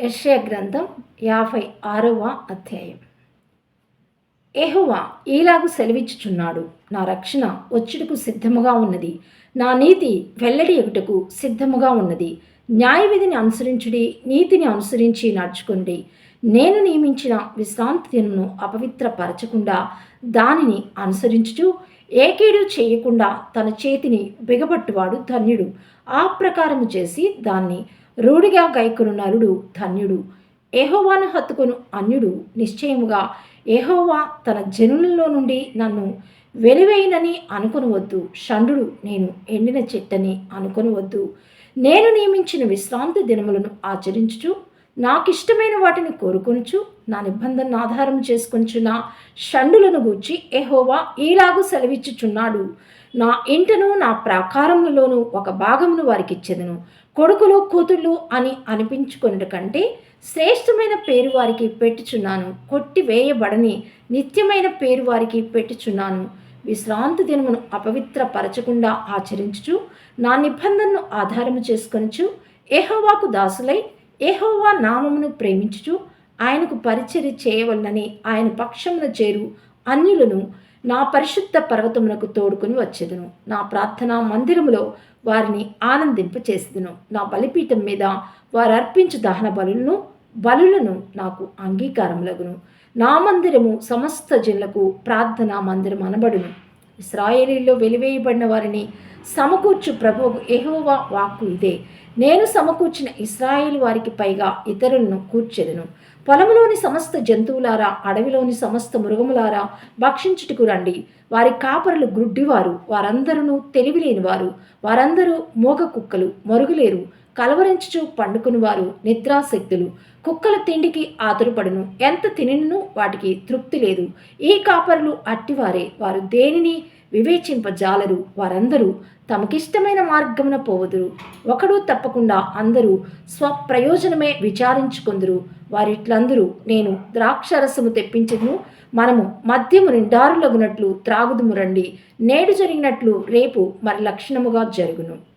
యష్యా గ్రంథం యాభై ఆరవ అధ్యాయం. ఎహువా ఈలాగు సెలవిచ్చుచున్నాడు నా రక్షణ వచ్చుటకు సిద్ధముగా ఉన్నది నా నీతి వెల్లడి ఎగుటకు సిద్ధముగా ఉన్నది. న్యాయవిధిని అనుసరించుడి నీతిని అనుసరించి నడుచుకోండి నేను నియమించిన విశ్రాంతి దినమును అపవిత్రపరచకుండా దానిని అనుసరించుచు ఏకేడు చేయకుండా తన చేతిని బిగబట్టువాడు ధన్యుడు. ఆ ప్రకారము చేసి దాన్ని రూఢిగా గైకొను నరుడు ధన్యుడు. ఏహోవాను హత్తుకును అన్యుడు నిశ్చయముగా. ఏహోవా తన జనులలో నుండి నన్ను వెలివేయనని అనుకునవద్దు. షండు నేను ఎండిన చెట్టని అనుకునవద్దు. నేను నియమించిన విశ్రాంతి దినములను ఆచరించుచు నాకు ఇష్టమైన వాటిని కోరుకొనుచు నా నిబంధనను ఆధారం చేసుకొంచున్న షండులను గూర్చి ఎహోవా ఈలాగు సెలవిచ్చుచున్నాడు. నా ఇంటను నా ప్రాకారములలోను ఒక భాగమును వారికి ఇచ్చేదను కొడుకులు కూతుళ్ళు అని అనిపించుకున్నట కంటే శ్రేష్టమైన పేరు వారికి పెట్టుచున్నాను. కొట్టివేయబడని నిత్యమైన పేరు వారికి పెట్టుచున్నాను. విశ్రాంతి దినమును అపవిత్రపరచకుండా ఆచరించుచు నా నిబంధనను ఆధారము చేసుకొనుచు ఎహోవాకు దాసులై ఎహోవా నామమును ప్రేమించుచు ఆయనకు పరిచర్య చేయవలనని ఆయన పక్షమున చేరు అన్యులను నా పరిశుద్ధ పర్వతమునకు తోడుకొని వచ్చేదను. నా ప్రార్థనా మందిరములో వారిని ఆనందింపచేసేదను. నా బలిపీఠం మీద వారు అర్పించు దహన బలులను బలులను నాకు అంగీకారములగును. నా మందిరము సమస్త జిల్లకు ప్రార్థనా మందిరం అనబడును. ఇస్రాయేలీలో వెలివేయబడిన వారిని సమకూర్చు ప్రభువు ఎహోవా వాక్కు ఇదే. నేను సమకూర్చిన ఇస్రాయేల్ వారికి పైగా ఇతరులను కూర్చెదను. పొలములోని సమస్త జంతువులారా అడవిలోని సమస్త మృగములారా భక్షించుటకు రండి. వారి కాపరులు గ్రుడ్డివారు వారందరూ తెలివిలేని వారు వారందరూ మోగ కుక్కలు మరుగులేరు. కలవరించుచు పండుకుని వారు నిద్రాశక్తులు. కుక్కల తిండికి ఆతురుపడును. ఎంత తినను వాటికి తృప్తి లేదు. ఈ కాపరులు అట్టివారే. వారు దేనిని వివేచింపజాలరు? వారందరూ తమకిష్టమైన మార్గమున పోవదురు. ఒకడు తప్పకుండా అందరూ స్వప్రయోజనమే విచారించుకుందరు. వారిట్లందరూ నేను ద్రాక్షరసము తెప్పించదును. మనము మద్యము నిండారులగునట్లు త్రాగుదుము రండి. నేడు జరిగినట్లు రేపు మరి లక్షణముగా జరుగును.